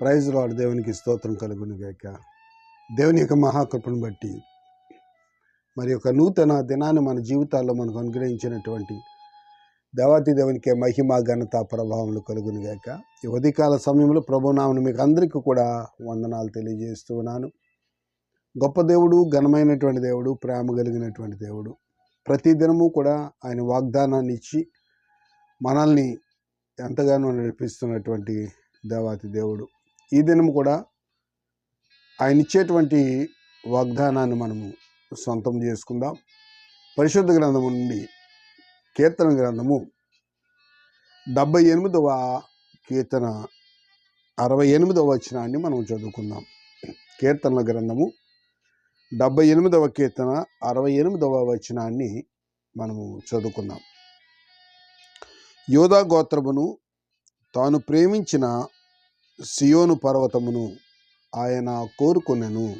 Praise lord దేవునికి స్తోత్రం కలుగును గాక దేవుని యొక్క మహాకృపను బట్టి మరి యొక్క నూతన దినాన్ని మన జీవితాల్లో మనకు అనుగ్రహించినటువంటి దేవాతి దేవునికి మహిమ ఘనత ప్రభావములు కలుగును గాక ఈ ఉదయకాల సమయంలో ప్రభునామను మీకు అందరికీ కూడా వందనాలు తెలియజేస్తూ ఉన్నాను. గొప్ప దేవుడు ఘనమైనటువంటి దేవుడు ప్రేమ కలిగినటువంటి దేవుడు. ప్రతి దినము కూడా ఆయన వాగ్దానాన్ని ఇచ్చి మనల్ని ఎంతగానో నడిపిస్తున్నటువంటి దేవాతి దేవుడు. ఈ దినం కూడా ఆయన ఇచ్చేటువంటి వాగ్దానాన్ని మనము సొంతం చేసుకుందాం. పరిశుద్ధ గ్రంథము నుండి కీర్తన గ్రంథము డెబ్బై ఎనిమిదవ కీర్తన అరవై ఎనిమిదవ వచనాన్ని మనం చదువుకుందాం. కీర్తనల గ్రంథము డెబ్బై ఎనిమిదవ కీర్తన అరవై ఎనిమిదవ వచనాన్ని మనము చదువుకుందాం. యోధా గోత్రమును తాను ప్రేమించిన సియోను పర్వతమును ఆయన కోరుకొనెను.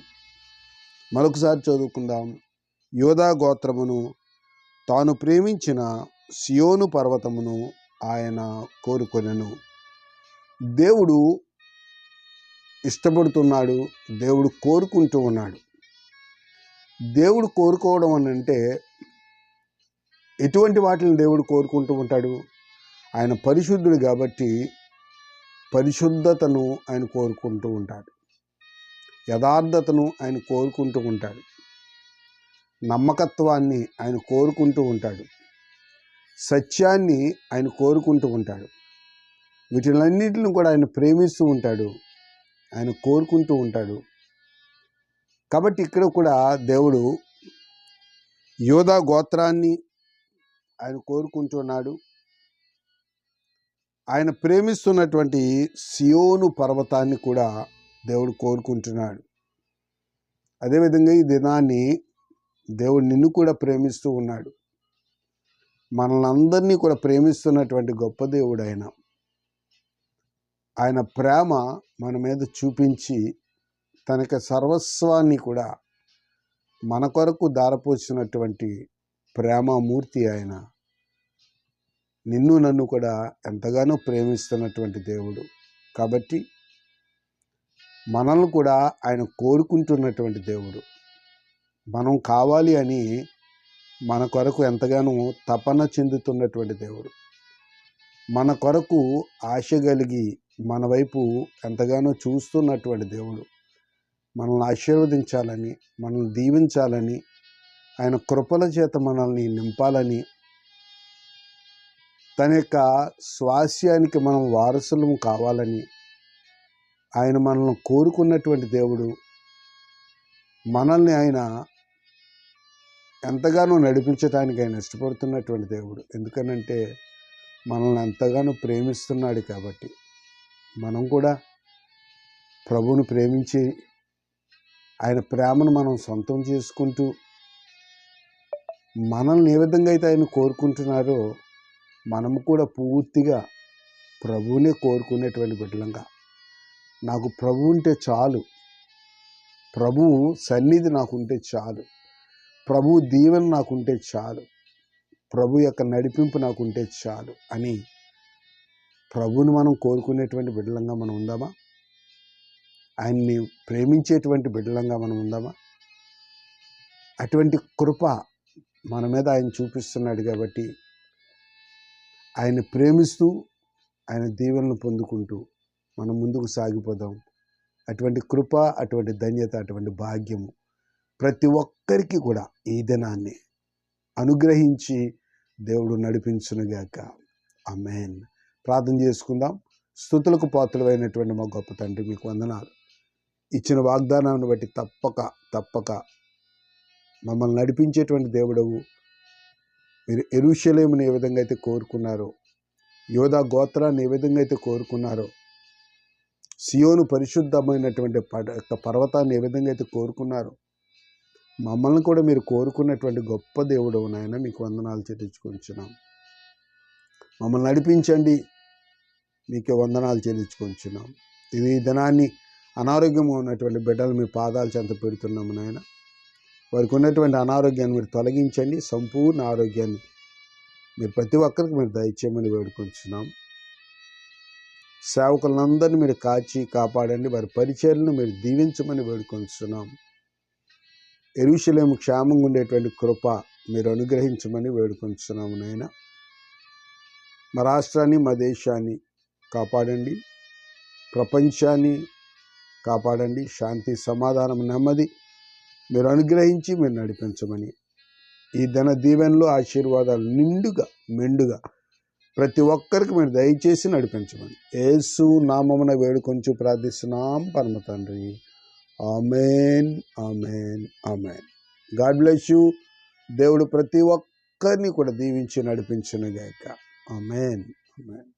మరొకసారి చదువుకుందాం. యోధా గోత్రమును తాను ప్రేమించిన సియోను పర్వతమును ఆయన కోరుకొనెను. దేవుడు ఇష్టపడుతున్నాడు దేవుడు కోరుకుంటూ ఉన్నాడు. దేవుడు కోరుకోవడం అని అంటే ఎటువంటి వాటిని దేవుడు కోరుకుంటూ ఉంటాడు? ఆయన పరిశుద్ధుడు కాబట్టి పరిశుద్ధతను ఆయన కోరుకుంటూ ఉంటాడు. యథార్థతను ఆయన కోరుకుంటూ ఉంటాడు. నమ్మకత్వాన్ని ఆయన కోరుకుంటూ ఉంటాడు. సత్యాన్ని ఆయన కోరుకుంటూ ఉంటాడు. వీటిలన్నింటిని కూడా ఆయన ప్రేమిస్తూ ఉంటాడు. ఆయన కోరుకుంటూ ఉంటాడు. కాబట్టి ఇక్కడ కూడా దేవుడు యోధా గోత్రాన్ని ఆయన కోరుకుంటున్నాడు. ఆయన ప్రేమిస్తున్నటువంటి సియోను పర్వతాన్ని కూడా దేవుడు కోరుకుంటున్నాడు. అదేవిధంగా ఈ దినాన్ని దేవుడు నిన్ను కూడా ప్రేమిస్తూ ఉన్నాడు. మనల్ని అందరినీ కూడా ప్రేమిస్తున్నటువంటి గొప్ప దేవుడు ఆయన ఆయన ప్రేమ మన మీద చూపించి తనకి సర్వస్వాన్ని కూడా మన కొరకు దారపోసినటువంటి ప్రేమమూర్తి ఆయన. నిన్ను నన్ను కూడా ఎంతగానో ప్రేమిస్తున్నటువంటి దేవుడు. కాబట్టి మనల్ని కూడా ఆయన కోరుకుంటున్నటువంటి దేవుడు. మనం కావాలి అని మన కొరకు ఎంతగానో తపన చెందుతున్నటువంటి దేవుడు. మన కొరకు ఆశ కలిగి మన వైపు ఎంతగానో చూస్తున్నటువంటి దేవుడు. మనల్ని ఆశీర్వదించాలని మనల్ని దీవించాలని ఆయన కృపల చేత మనల్ని నింపాలని తన యొక్క స్వాస్యానికి మనం వారసులం కావాలని ఆయన మనల్ని కోరుకున్నటువంటి దేవుడు. మనల్ని ఆయన ఎంతగానో నడిపించడానికి ఆయన ఇష్టపడుతున్నటువంటి దేవుడు. ఎందుకనంటే మనల్ని ఎంతగానో ప్రేమిస్తున్నాడు కాబట్టి. మనం కూడా ప్రభువును ప్రేమించి ఆయన ప్రేమను మనం సొంతం చేసుకుంటూ మనల్ని ఏ విధంగా అయితే ఆయన కోరుకుంటున్నారో మనము కూడా పూర్తిగా ప్రభువునే కోరుకునేటువంటి బిడ్డలంగా. నాకు ప్రభు ఉంటే చాలు. ప్రభువు సన్నిధి నాకుంటే చాలు. ప్రభు దీవెన నాకుంటే చాలు. ప్రభు యొక్క నడిపింపు నాకుంటే చాలు అని ప్రభువుని మనం కోరుకునేటువంటి బిడ్డలంగా మనం ఉందామా? ఆయన్ని ప్రేమించేటువంటి బిడ్డలంగా మనం ఉందామా? అటువంటి కృప మన మీద ఆయన చూపిస్తున్నాడు కాబట్టి ఆయన ప్రేమిస్తూ ఆయన దీవెనలు పొందుకుంటూ మనం ముందుకు సాగిపోదాం. అటువంటి కృప అటువంటి ధన్యత అటువంటి భాగ్యము ప్రతి ఒక్కరికి కూడా ఈ దినాన్ని అనుగ్రహించి దేవుడు నడిపించునుగాక. అమెన్ ప్రార్థన చేసుకుందాం. స్థుతులకు పాత్రలైనటువంటి మా గొప్ప తండ్రి మీకు వందనాలు. ఇచ్చిన వాగ్దానాన్ని బట్టి తప్పక తప్పక మమ్మల్ని నడిపించేటువంటి దేవుడవు. మీరు ఎరుషలేముని ఏ విధంగా అయితే కోరుకున్నారో యోధా గోత్రాన్ని ఏ విధంగా అయితే కోరుకున్నారో సియోను పరిశుద్ధమైనటువంటి పడ యొక్క పర్వతాన్ని ఏ విధంగా అయితే కోరుకున్నారో మమ్మల్ని కూడా మీరు కోరుకున్నటువంటి గొప్ప దేవుడు నాయన మీకు వందనాలు చెల్లించుకుంటున్నాం మమ్మల్ని నడిపించండి మీకే వందనాలు చెల్లించుకుంటున్నాం ఇది ధనాన్ని దినాన్ని అనారోగ్యం ఉన్నటువంటి బిడ్డలు మీ పాదాలు చెంత పెడుతున్నాము నాయన. వారికి ఉన్నటువంటి అనారోగ్యాన్ని మీరు తొలగించండి సంపూర్ణ ఆరోగ్యాన్ని మీరు ప్రతి ఒక్కరికి మీరు దయచేయమని వేడుకొంచున్నాం సేవకులందరినీ మీరు కాచి కాపాడండి వారి పరిచయలను మీరు దీవించమని వేడుకొంచున్నాం ఎరుషులేము క్షేమంగా ఉండేటువంటి కృప మీరు అనుగ్రహించమని వేడుకొంచున్నాము నాయన. మా రాష్ట్రాన్ని మా దేశాన్ని కాపాడండి ప్రపంచాన్ని కాపాడండి శాంతి సమాధానం నెమ్మది మీరు అనుగ్రహించి మీరు నడిపించమని ఈ ధన దీవెనలు ఆశీర్వాదాలు నిండుగా మెండుగా ప్రతి ఒక్కరికి మీరు దయచేసి నడిపించమని. యేసు నామమున వేడుకొంచు ప్రార్థిస్తున్నాం. పరమ తండ్రి. Amen amen amen. God bless you. దేవుడు ప్రతి ఒక్కరిని కూడా దీవించి నడిపించునుగాక. Amen amen.